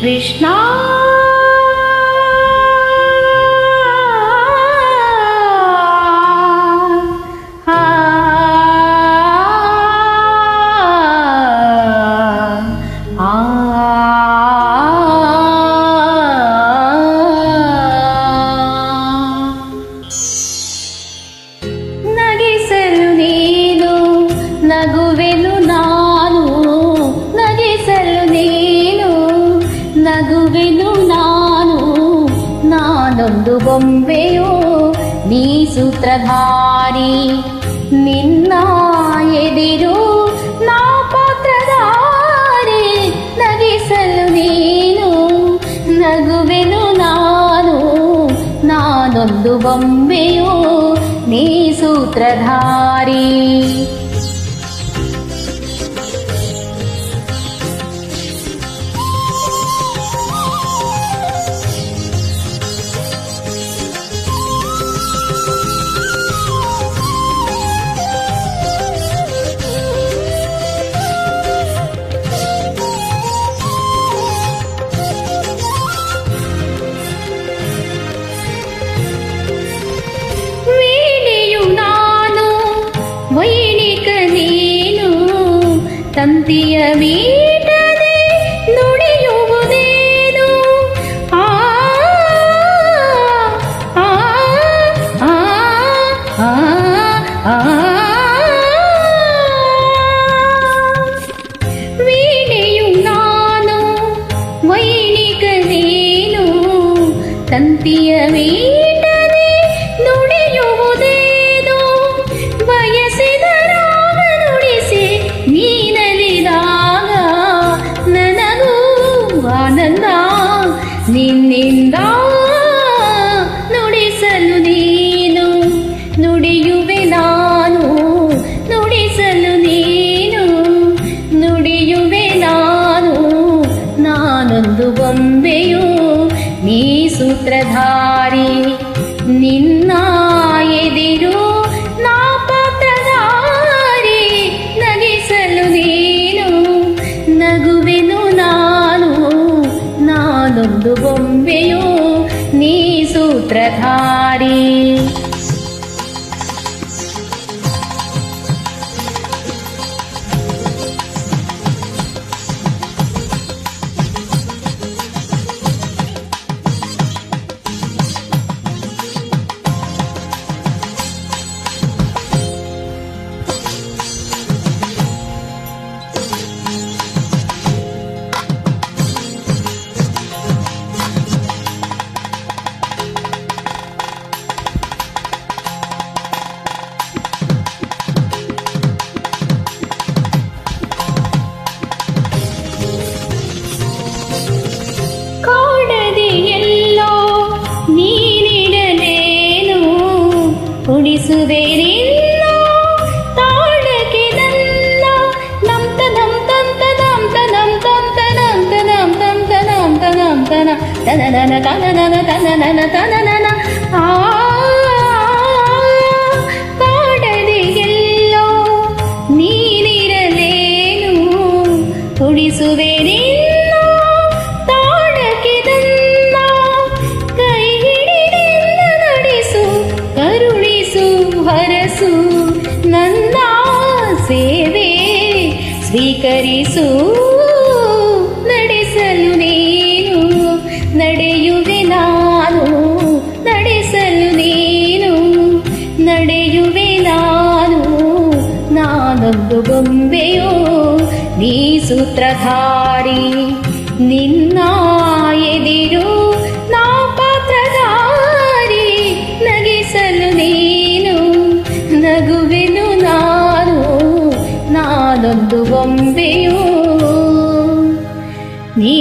Krishna. ನಾನೊಂದು ಬೊಂಬೆಯೋ ನೀ ಸೂತ್ರಧಾರಿ ನಿನ್ನ ಎದಿರು ನಾ ಪಾತ್ರಧಾರಿ ನಗಿಸಲು ನೀನು ನಗುವೆನು ನಾನು ನಾನೊಂದು ಬೊಂಬೆಯೋ ನೀ ಸೂತ್ರಧಾರಿ ತಂತಿಯ ಮೀಟದೆ ನುಡಿಯುವುದೇನು ಆ ಆ ಆ ಆ ಆ ವೀಣೆಯು ನಾನು ವೈಣಿಕ ನೀನು ತಂತಿಯ ಮೀಟದೆ ನಿನ್ನಿಂದ ನುಡಿಸಲು ನೀನು, ನುಡಿಯುವೆ ನಾನು, ನುಡಿಸಲು ನೀನು, ನುಡಿಯುವೆ ನಾನು, ನಾನೊಂದು ಬೊಂಬೆಯು ನೀ ಸೂತ್ರಧಾರಿ, ನಿನ್ನ ಎದಿರು हरि ಉಳಿಸುವೆ ನಿನ್ನ ತಾಳಕ್ಕೆ ನನ್ನ ನಂತ ನಂತಂತ ನಂತ ನಂತಂತ ನಂತ ನಂತಂತ ನಂತ ನಂತನ ತನನನ ತನನನ ತನನನ ತನನನ ಆ ಸ್ವೀಕರಿಸು ನಡೆಸಲು ನೀನು ನಡೆಯುವೆ ನಾನು ನಡೆಸಲು ನೀನು ನಡೆಯುವೆ ನಾನು ನಾನೊಂದು ಬೊಂಬೆಯೋ ನೀ ಸೂತ್ರಧಾರಿ ನಿನ್ನ ಎದಿರು ನಾ ನಾನೊಂದು ಬೊಂಬೆಯೋ ನೀ